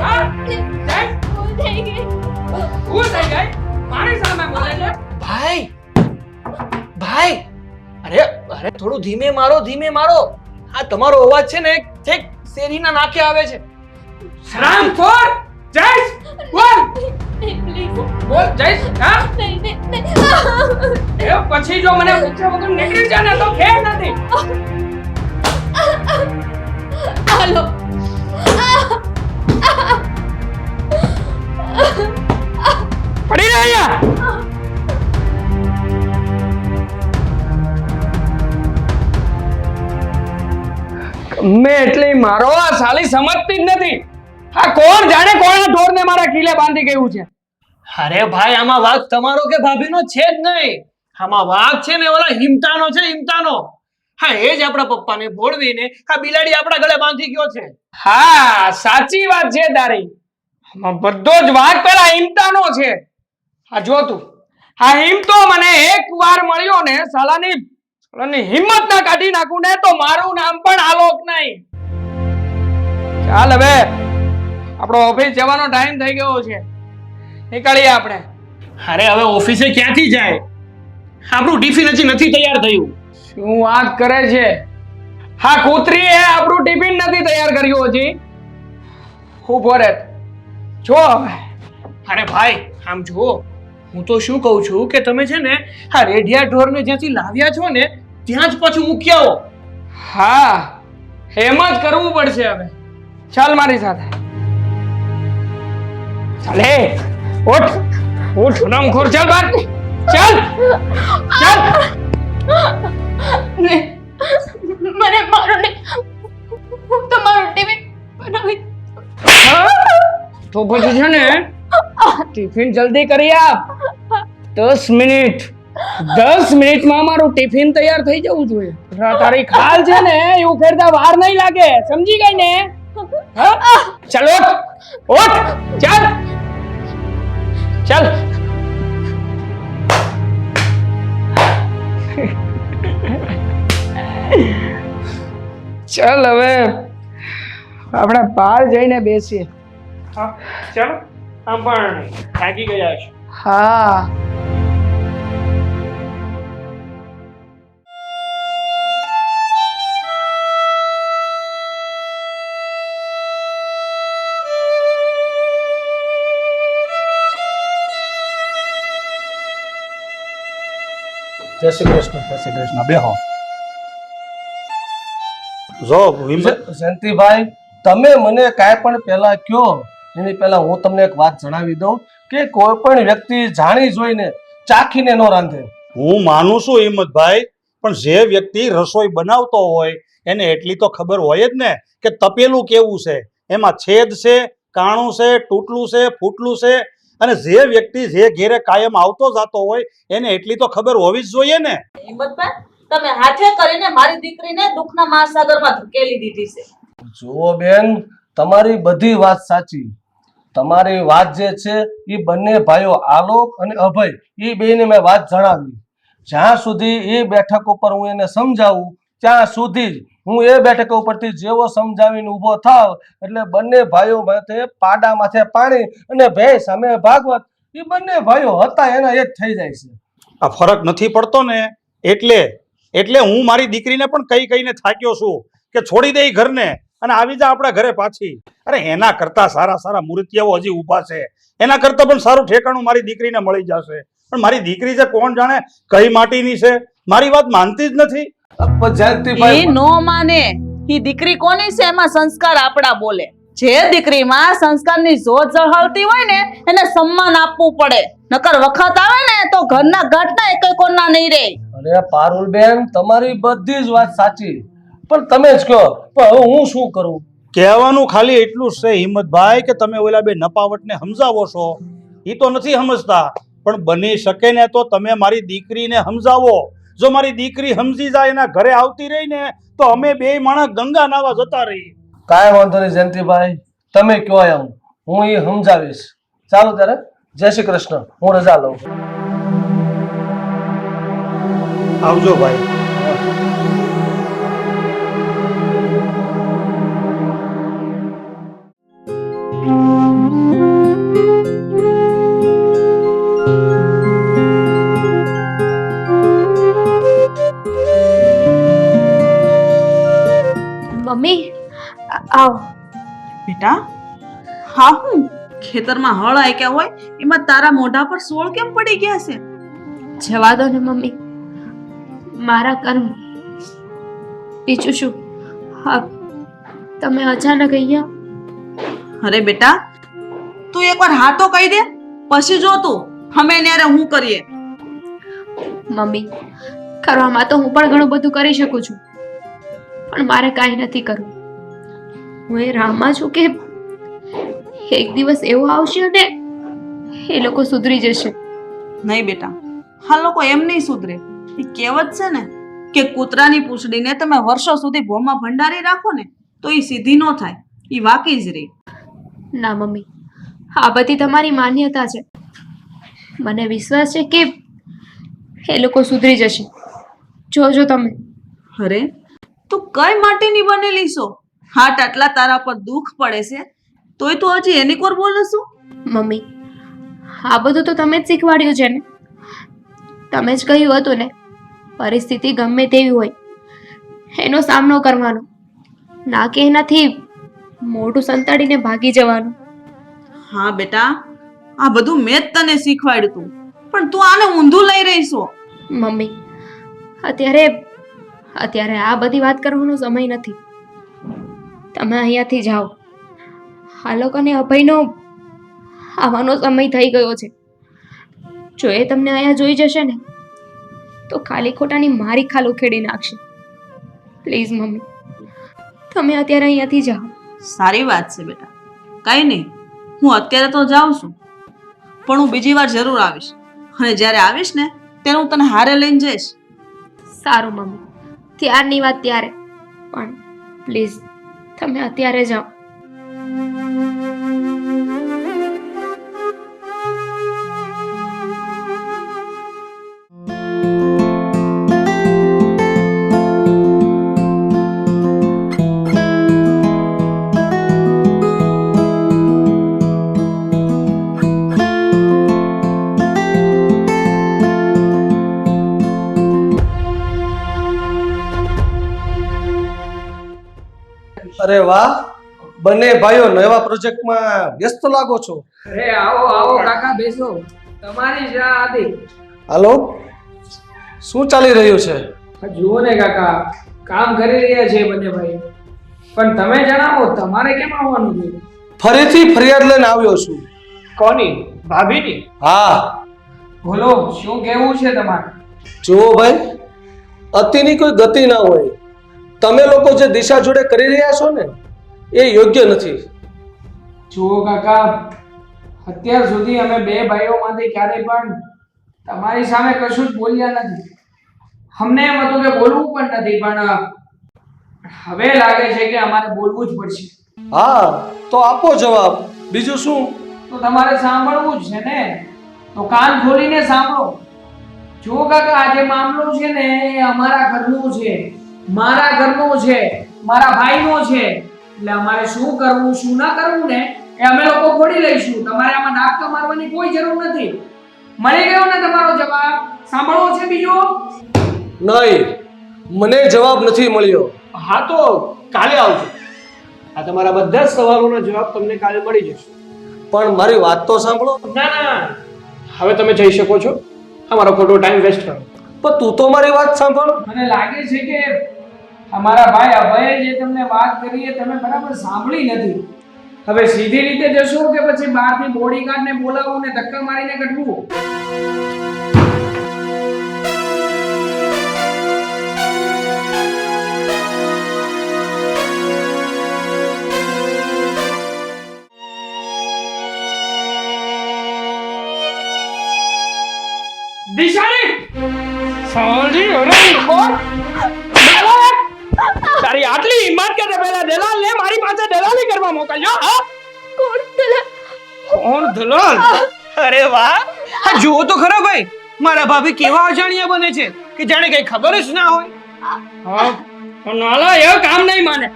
હા? જય ભૂલ થઈ ગઈ ભૂલ થઈ ગઈ મારી સામે બોલે છે ભાઈ ભાઈ અરે અરે થોડું ધીમે મારો ધીમે મારો. આ તમારો અવાજ છે ને છેક શેરીના નાકે આવે છે. રામખોર જય બોલ. બોલ જય હા નહીં નહીં નહીં એ પછી જો મને પૂછ્યા વગર નીકળી જાય ને તો ખેર નથી. હાલો પડી રહે અહીંયા. ગમે એટલે મારો આ સાલી સમજતી જ નથી. આ કોણ જાણે કોણે ઢોરને મારા કિલે બાંધી ગયું છે? અરે ભાઈ આમાં વાઘ તમારો કે ભાભીનો છે જ નહીં. આમાં વાઘ છે ને ઓલા હિમતાનો છે હિમતાનો. હા એ જ આપણા પપ્પાને ભોળવીને આ બિલાડી આપણા ગળે બાંધી ગયો છે. હા સાચી વાત છે તારી. આમાં બધો જ વાંક પેલા હિમતાનો છે. આ જો તું. આ હિમતો મને એક વાર મળ્યો ને સાલાની સાલાની હિંમત ના કાઢી નાખું ને તો મારું નામ પણ આલોક નહીં. ચાલ હવે આપણો ઓફિસ જવાનો ટાઈમ થઈ ગયો છે. નીકળીએ આપણે. અરે હવે ઓફિસે ક્યાંથી જાય? આપણું ટિફિન હજી નથી તૈયાર થયું. શું વાત કરે છે? હા કૂતરીએ આપણું ટિફિન નથી તૈયાર કર્યું હજી. ખૂબ રહે જો હવે અરે ભાઈ આમ જુઓ હું તો શું કહું છું કે તમે છે ને આ રેઢિયા ઢોરને જ્યાંથી લાવ્યા છો ને ત્યાં જ પાછું મૂકી આવો. હા એમ જ કરવું પડશે હવે. ચાલ મારી સાથે. ચાલે ઉઠ ઉઠ રમખોર ચાલ બાર ચાલ ચાલ. મને મારો ને તમારું ટીવી બનાવી હા? તો પછી છે ને, ટિફિન જલ્દી કરી આપ. દસ મિનિટ. દસ મિનિટમાં મારું ટિફિન તૈયાર થઈ જવું જોઈએ. તારી ખાલ છે ને એ ઉખેડતા વાર નહીં લાગે. સમજી ગઈ ને? ચાલ ઉઠ ચાલ. ચાલ. ચાલ હવે. આપણે બહાર જઈને બેસીએ. હા ચાલો. આમ પણ થાકી ગયા છો. હા. જય શ્રી કૃષ્ણ. જય શ્રી કૃષ્ણ. બેહો. જો જયંતિભાઈ તમે મને કાંઈ પણ પહેલા કયો એની પહેલા હું તમને એક વાત જણાવી દઉં કે કોઈ પણ વ્યક્તિ જાણી જોઈને ચાખીને ન રાંધે. હું માનું છું હિંમતભાઈ પણ જે વ્યક્તિ રસોઈ બનાવતો હોય એને એટલી તો ખબર હોય જ ને કે તપેલું કેવું છે. એમાં છેદ છે કાણું છે તૂટલું છે ફૂટલું છે. અને જે વ્યક્તિ જે ઘેરે કાયમ આવતો જતો હોય એને એટલી તો ખબર હોવી જ જોઈએ ને. હિંમતભાઈ તમે હાથે કરીને મારી દીકરીને દુઃખના મહાસાગરમાં ધકેલી દીધી છે. જુઓ બેન તમારી બધી વાત સાચી. તમારી વાત જે છે એ બંને ભાઈઓ આલોક અને અભય, એ બેને મેં વાત જણાવી. જ્યાં સુધી એ બેઠક ઉપર હું એને સમજાવું, ત્યાં સુધી જ હું એ બેઠક ઉપરથી જેવો સમજાવીને ઊભો થાવ, એટલે બંને ભાઈઓ માથે પાડા માથે પાણી અને ભેંસ સામે ભાગવત, એ બંને ભાઈઓ હતા એના એ જ થઈ જાય છે. આ ફરક નથી પડતો ને, એટલે એટલે હું મારી દીકરીને પણ કહી કહીને થાક્યો છું કે છોડી દે ઘરને. અને આવી જા આપણા ઘરે પાછી. અરે એના કરતા સારા સારા મૂર્તિઓ હજી ઊભા છે. એના કરતા પણ સારું ઠેકાણું મારી દીકરીને મળી જશે. પણ મારી દીકરી છે કોણ જાણે કઈ માટીની છે? મારી વાત માનતી જ નથી. એ નો માને. ઈ દીકરી કોની છે? એમાં સંસ્કાર આપડા બોલે. જે દીકરીમાં સંસ્કારની જોત જળહળતી હોય ને એને સન્માન આપવું પડે. નકર વખત આવે ને તો ઘરના ઘટના એક કોના નહીં રહે. અરે પારુલબેન તમારી બધી જ વાત સાચી. પણ તમે જ કહો પણ હવે હું શું કરું? કહેવાનું ખાલી એટલું જ છે હિંમતભાઈ કે તમે ઓલા બે નપાવટને સમજાવો છો. એ તો નથી સમજતા. પણ બની શકે ને તો તમે મારી દીકરીને સમજાવો. જો મારી દીકરી સમજી જાય એના ઘરે આવતી રહી ને તો અમે બે માણસ ગંગા નાવા જતા રહી. કાંઈ વાંધો નહીં જયંતિભાઈ. તમે કહો એમ. હું એ સમજાવીશ. ચાલો ત્યારે. જય શ્રી કૃષ્ણ. હું રજા લઉં. આવજો ભાઈ. બેટા? હા હું ખેતરમાં હળ આક્યા હોય એમાં તારા મોઢા પર સોળ કેમ પડી ગયા છે? જવા દો ને મમ્મી. મારા કર્મ. બીજું શું? હા તમે અચાનક અહીંયા અરે બેટા તું એકવાર હા તો કહી દે પછી જો તું. અમે ત્યારે હું કરીએ? મમ્મી કરવામાં તો હું પણ ઘણું બધું કરી શકું છું. પણ મારે કાંઈ નથી કરવું. હું એ રામા છું કે એક દિવસ એવો આવશે અને એ લોકો સુધરી જશે. નહીં બેટા હા લોકો એમ નહીં સુધરે. એ કહેવત છે ને કે કૂતરાની પૂંછડીને તમે વર્ષો સુધી ભોમાં ભંડારી રાખો ને તો એ સીધી ન થાય. એ વાકી જ રહી ના મમ્મી આ બધી તમારી માન્યતા છે. મને વિશ્વાસ છે કે એ લોકો સુધરી જશે. જોજો તમે. અરે તું કઈ માટીની બનેલી છો? હાટ આટલા તારા પર દુઃખ પડે છે તોય તું હજી એની કોર બોલે શું? મમ્મી આ બધું તો તમે જ શીખવાડ્યું છે ને. તમે જ કહ્યું હતું ને પરિસ્થિતિ ગમે તેવી હોય એનો સામનો કરવાનો. ના કે એનાથી મોઢું સંતાડીને ભાગી જવાનું. હા બેટા આ બધું મેં જ તને શીખવાડ્યું તું પણ તું આને ઊંધું લઈ રહી છો. મમ્મી અત્યારે અત્યારે આ બધી વાત કરવાનો સમય નથી. તમે અહીંયાથી જાઓ. આ લોકોને અભયનો આવવાનો સમય થઈ ગયો છે. જો એ તમને અહીંયા જોઈ જશે ને તો ખાલી ખોટાની મારી ખાલ ઉખેડી નાખશે. પ્લીઝ મમ્મી તમે અત્યારે અહીંયાથી જાઓ. સારી વાત છે બેટા. કઈ નહીં હું અત્યારે તો જાઉં છું પણ હું બીજી વાર જરૂર આવીશ. અને જ્યારે આવીશ ને ત્યારે હું તને હારે લઈને જઈશ. સારું મમ્મી ત્યારની વાત ત્યારે. પણ પ્લીઝ તમે અત્યારે જાઓ. બંને ભાઈઓ નવા પ્રોજેક્ટમાં વ્યસ્ત લાગો છો? અરે આવો આવો કાકા બેસો. તમારી જ હતી. હાલો? શું ચાલી રહ્યું છે? જુઓ ને કાકા કામ કરી રહ્યા છે બંને ભાઈ. પણ તમે જણાવો તમારે કેમ આવવાનું છે? ફરીથી ફરિયાદ લઈને આવ્યો છું. કોની? ભાભીની? હા. બોલો શું કેવું છે તમારે? જુઓ ભાઈ અતિની કોઈ ગતિ ના હોય. તમે લોકો જે દિશા જોડે કરી રહ્યા છો ને એ યોગ્ય નથી. જુઓ કાકા અત્યાર સુધી અમે બે ભાઈઓમાંથી ક્યારેય પણ તમારી સામે કશું જ બોલ્યા નથી. અમને એમ હતું કે બોલવું પણ નથી પણ હવે લાગે છે કે અમારે બોલવું જ પડશે. હા તો આપો જવાબ. બીજું શું? તો તમારે સાંભળવું જ છે ને? તો કાન ખોલીને સાંભળો. જો કાકા આ જે મામલો છે ને એ અમારા ઘરનું છે. મારા ઘરનું છે. મારા ભાઈનો છે. એટલે અમારે શું કરવું શું ના કરવું ને એ અમે લોકો ખોડી લઈશું. તમારે આમાં નાટક મારવાની કોઈ જરૂર નથી. મળી ગયો ને તમારો જવાબ? સાંભળવો છે બીજો? નહીં. મને જવાબ નથી મળ્યો. હા તો કાલે આવજો. આ તમારા બધા જ સવાલોના જવાબ તમને કાલે મળી જશે. પણ મારી વાત તો સાંભળો. ના ના હવે તમે જઈ શકો છો. અમારો ખોટો ટાઈમ વેસ્ટ કરો. પણ તું તો મારી વાત સાંભળ. મને લાગે છે કે અમારા ભાઈ અભયે જે તમને વાત કરી એ તમે બરાબર સાંભળી નથી. હવે સીધી રીતે જશો કે પછી બહારથી બોડીગાર્ડને બોલાવવું ને ધક્કા મારીને કટવું દિશાની! સાંજી અરે! કોણ? તારી આટલી હિંમત કે પેલા દલાલ ને મારી પાસે દલાલી કરવા મોકલ્યો હા? કોણ દલાલ? કોણ દલાલ? અરે વાહ! હા જુઓ તો ખરા ભાઈ મારા ભાભી કેવા અજાણ્યા બને છે કે જાણે કઈ ખબર જ ના હોય. હા નાલા એ કામ નહીં માને.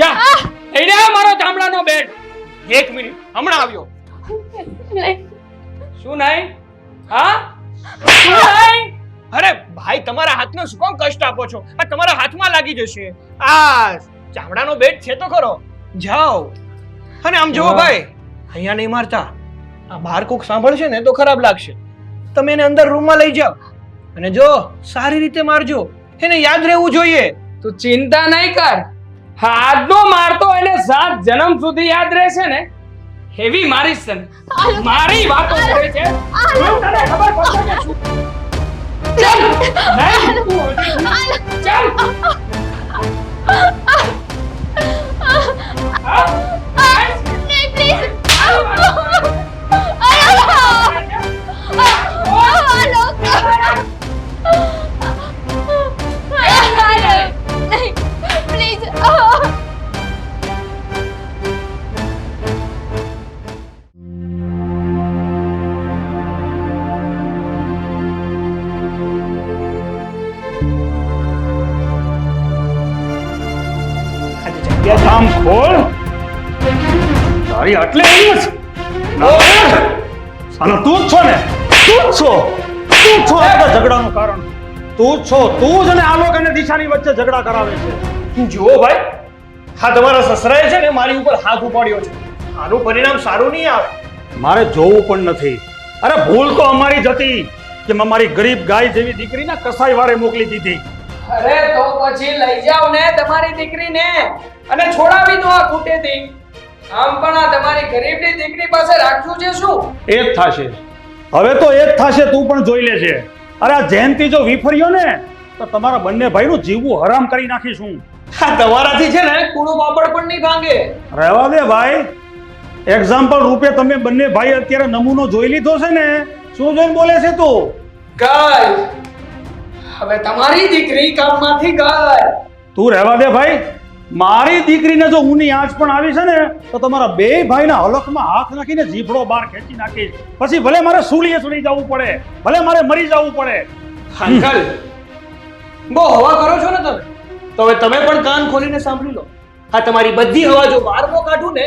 જા એને આ મારો ચામડાનો બેટ. એક મિનિટ હમણાં આવ્યો. શું નહીં? હા? શું નહીં? અરે ભાઈ તમારા હાથનો શું કોણ કષ્ટ આપો છો? આ તમારા હાથમાં લાગી જશે. આ ચામડાનો બેટ છે તો ખરો. જાઓ. અને આમ જુઓ ભાઈ અહીંયા નહીં મારતા. આ બહાર કોક સાંભળશે ને તો ખરાબ લાગશે. તમે એને અંદર રૂમમાં લઈ જાઓ. અને જો સારી રીતે મારજો. એને યાદ રહેવું જોઈએ. તું ચિંતા નહીં કર. હા આજનો મારતો એને સાત જન્મ સુધી યાદ રહેશે ને? હેવી મારી તને. મારી વાતો કરે છે. તને ખબર પડશે કે શું ચાલ નહીં, તું હજી- તું જ છો. તું જ અને આલોક અને દિશાની વચ્ચે ઝઘડા કરાવે છે. જુઓ ભાઈ હા તમારા સસરાએ છે ને મારી ઉપર હાથ ઉપાડ્યો છે. આનું પરિણામ સારું નહીં આવે. મારે જોવું પણ નથી. અરે ભૂલ તો અમારી જ હતી કે મેં મારી ગરીબ ગાય જેવી દીકરીને કસાઈ વારે મોકલી દીધી. અરે તો પછી લઈ જાઓ ને તમારી દીકરીને અને છોડાવી દો આ ખૂટેથી આમ પણ આ તમારી ગરીબની દીકરી પાસે રાખ્યું છે શું? એ જ થશે. હવે તો એ જ થશે તું પણ જોઈ લેજે. અરે આ જયંતિ જો વિફર્યો ને તો તમારા બંને ભાઈનું જીવવું હરામ કરી નાખીશું. તમારાથી છે ને કૂણો પાપડ પણ નહીં ભાંગે. રહેવા દે ભાઈ. એક્ઝામ્પલ રૂપે તમે બંને ભાઈ અત્યારે નમૂનો જોઈ લીધો છે ને શું જોઈને બોલે છે તું? ગાય. હવે તમારી દીકરી કામમાંથી ગાય. તું રહેવા દે ભાઈ. મારી દીકરીને જો ઊની આંચ પણ આવી છે ને તો તમારા બે ભાઈના હલકમાં હાથ નાખીને જીભડો બહાર ખેંચી નાખીશ. પછી ભલે મારે સૂલીએ સૂલી જવું પડે ભલે મારે મરી જવું પડે. અંકલ બહુ હવા કરો છો ને તમે? તો હવે તમે પણ કાન ખોલીને સાંભળી લો. આ તમારી બધી હવા જો બહાર નો કાઢું ને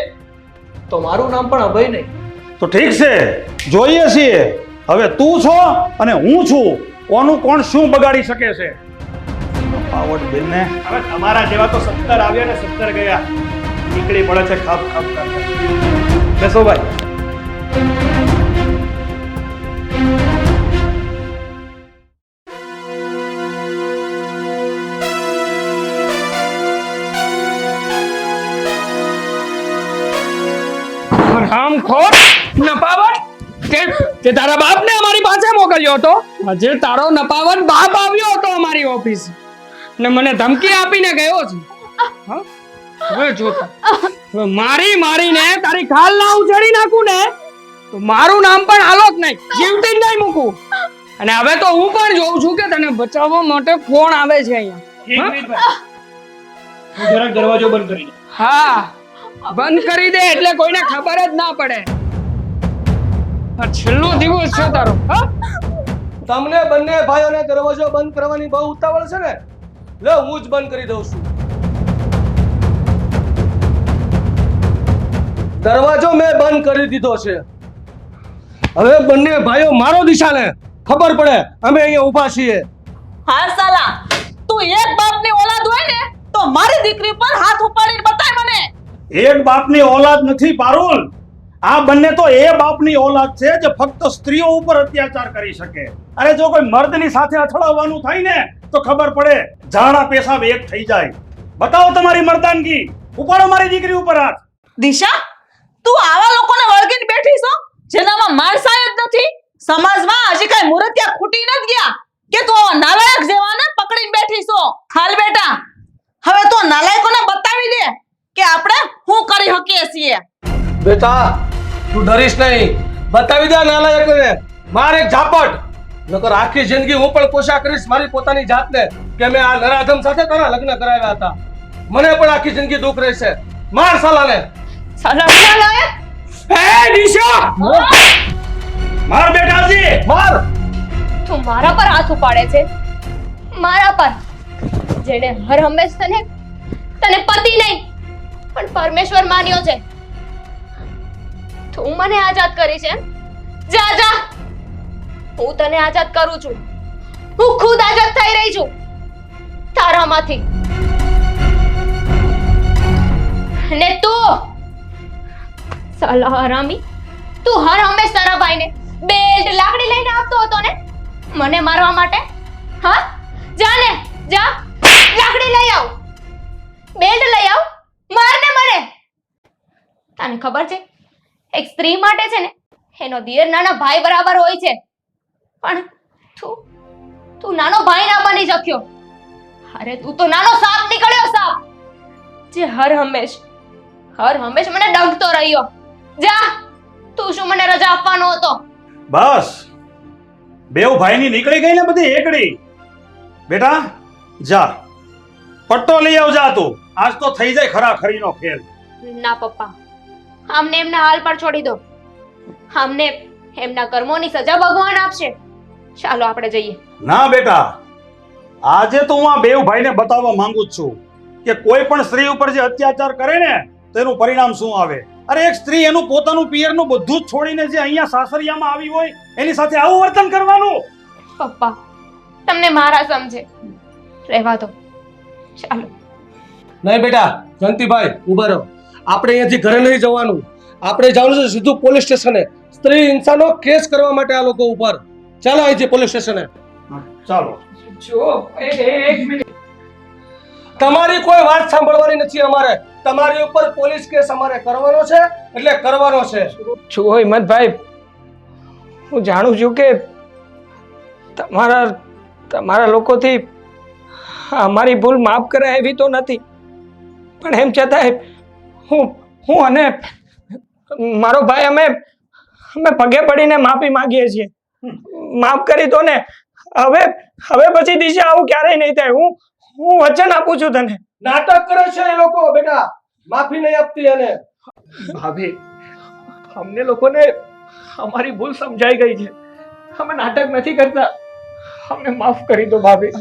તો મારું નામ પણ અભય નહીં. તો ઠીક છે જોઈએ છીએ. હવે તું છો અને હું છું. કોનું કોણ શું બગાડી શકે છે? આવડ બેનને હવે તમારા જેવા તો સત્તર આવ્યા ને સત્તર ગયા. નીકળી પડે છે ખાપ ખાપ કરતા બેસો ભાઈ. રામ ખોર નપાવટ તે તે તારા બાપને અમારી પાસે મોકલ્યો હતો. આજે તારો નપાવટ બાપ આવ્યો હતો અમારી ઓફિસ. ને મને ધમકી આપીને ગયો છે. હા? હવે જોતા. હવે મારી મારીને તારી ખાલ ના ઉછળી નાખું ને તો મારું નામ પણ આલોક નહીં. જીવતી જ નહીં મૂકું. અને હવે તો હું પણ જોઉં છું કે તને બચાવવા માટે કોણ આવે છે અહીંયા. જરાક દરવાજો બંધ કરી. હા. બંધ કરી દે એટલે કોઈને ખબર જ ના પડે. આ છેલ્લો દિવસ છે તારો. હા? તમને બંને ભાઈઓને દરવાજો બંધ કરવાની બહુ ઉતાવળ છે ને? લે હું જ બંધ કરી દઉં છું. દરવાજો મેં બંધ કરી દીધો છે. હવે બંને ભાઈઓ મારો દિશાને ખબર પડે અમે અહીંયા ઊભા છીએ. હા સાલા તું એક બાપની ઓલાદ હોય ને તો મારી દીકરી પર હાથ ઉપાડીને બતાય મને. એક બાપની ઓલાદ નથી પારુલ. આ બંને તો એ બાપની ઓલાદ છે જે ફક્ત સ્ત્રીઓ ઉપર અત્યાચાર કરી શકે. અરે જો કોઈ મર્દની સાથે અથડાવવાનું થાય ને તો ખબર પડે. જાણા પેશાબ એક થઈ જાય. બતાવો તમારી મર્દાનગી. ઉપાડો મારી દીકરી ઉપર હાથ. દિશા તું આવા લોકોને વળગીને બેઠી છો જેનામાં માણસાય જ નથી? સમાજમાં હજી કઈ મૂર્તિયા ખૂટી નથી ગયા? કે તું નાલાયક જેવાને પકડીને બેઠી છો? હાલ બેટા હવે તો નાલાયકોને બતાવી દે કે આપણે શું કરી શકીએ છીએ. બેટા તું ડરીશ નહીં. બતાવી દે નાલાયકને. મારે ઝાપટ. નકર આખી જિંદગી હું પણ કોશા કરીશ મારી પોતાની જાતને કે મેં આ નરાધમ સાથે તારા લગ્ન કરાવ્યા હતા. મને પણ આખી જિંદગી દુઃખ રહેશે. માર સાલાને. હે દિશા માર બેટાજી! માર! તું મારા પર હાથ ઉપાડે છે. મારા પર. જેને હર હંમેશ તને તને પતિ નહીં પણ પરમેશ્વર માન્યો છે. તું મને આઝાદ કરી છે? જા જા. હું તને આઝાદ કરું છું. હું ખુદ આઝાદ થઈ રહી છું. તારામાંથી. ને તું, સાલા હરામી, તું હર હંમેશ તારા બેલ્ટ લાકડી લઈને આવતો હતો ને? મને મારવા માટે? હા? જા ને, જા. લાકડી લઈ આવ. બેલ્ટ લઈ આવ. માર ને મને. તને ખબર છે? એક સ્ત્રી માટે છે ને, એનો દિયર નાના ભાઈ બરાબર હોય છે. પણ તું તું નાનો ભાઈ ના બની શક્યો. અરે તું તો નાનો સાપ નીકળ્યો સાપ. જે હર હંમેશ હર હંમેશ મને ડંકતો રહ્યો. જા તું શું મને રજા આપવાનો હતો? બસ. બેવ ભાઈની નીકળી ગઈ ને બધી એકડી. બેટા જા. પટ્ટો લઈ આવજા તું. આજ તો થઈ જાય ખરા ખરીનો ખેલ. ના પપ્પા આમને એમના હાલ પર છોડી દો. આમને એમના કર્મોની સજા ભગવાન આપશે. ચાલો આપણે જઈએ. ના બેટા આજે તો હું આ બેવ ભાઈને બતાવવા માંગુ જ છું કે કોઈ પણ સ્ત્રી ઉપર જે અત્યાચાર કરે ને તેનું પરિણામ શું આવે? અરે એક સ્ત્રી એનું પોતાનું પિયરનું બધું જ છોડીને જે અહીંયા સાસરિયામાં આવી હોય એની સાથે આવું વર્તન કરવાનું? પપ્પા તમને મારા સમજે. રહેવા દો. ચાલો. નહીં બેટા જયંતિભાઈ ઊભા રહો. આપણે અહીંયાથી ઘરે નહીં જવાનું. આપણે જવાનું છે સીધું પોલીસ સ્ટેશને. સ્ત્રી હિંસાનો કેસ કરવા માટે આ લોકો ઉપર. ચાલો અહીંથી પોલીસ સ્ટેશને. ચાલો. જો એ- એ- એક મિનિટ. તમારી કોઈ વાત સાંભળવાની નથી અમારે. તમારી ઉપર પોલીસ કેસ અમારે કરવાનો છે એટલે કરવાનો છે. જુઓ હિંમતભાઈ હું જાણું છું કે તમારા તમારા લોકોથી અમારી ભૂલ માફ કરાય એવી તો નથી. પણ એમ છતાંય હું હું અને મારો ભાઈ અમે અમે પગે પડીને માફી માંગીએ છીએ. માફ કરી દો ને. હવે હવે પછી દિશા આવું ક્યારેય નહીં થાય. હું હું વચન આપું છું તને. નાટક કરે છે એ લોકો બેટા. માફી નહીં આપતી એને. ભાભી અમને લોકોને અમારી ભૂલ સમજાઈ ગઈ છે. અમે નાટક નથી કરતા. અમને માફ કરી દો ભાભી.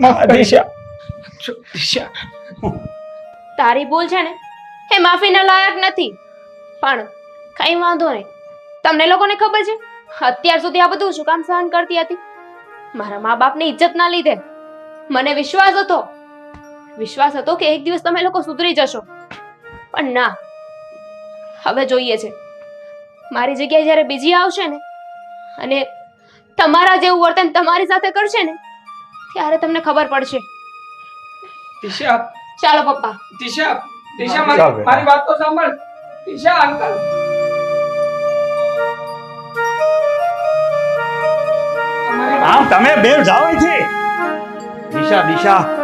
માફ દિશા. દિશા. તારી ભૂલ છે ને એ માફીના લાયક નથી. પણ કઈ વાંધો નહીં. તમને લોકોને ખબર છે? અત્યાર સુધી આ બધું શું કામ સહન કરતી હતી? મારા મા બાપની ઇજ્જતના લીધે મને વિશ્વાસ હતો. વિશ્વાસ હતો કે એક દિવસ તમે લોકો સુધરી જશો. પણ ના હવે જોઈએ છે. મારી જગ્યાએ જ્યારે બીજી આવશે ને અને તમારા જેવું વર્તન તમારી સાથે કરશે ને ત્યારે તમને ખબર પડશે. દિશા ચાલો પપ્પા. દિશા દિશા. મારી વાત તો સાંભળ. દિશા અંકલ. આમ તમે બે જાઓ અહીંથી. દિશા દિશા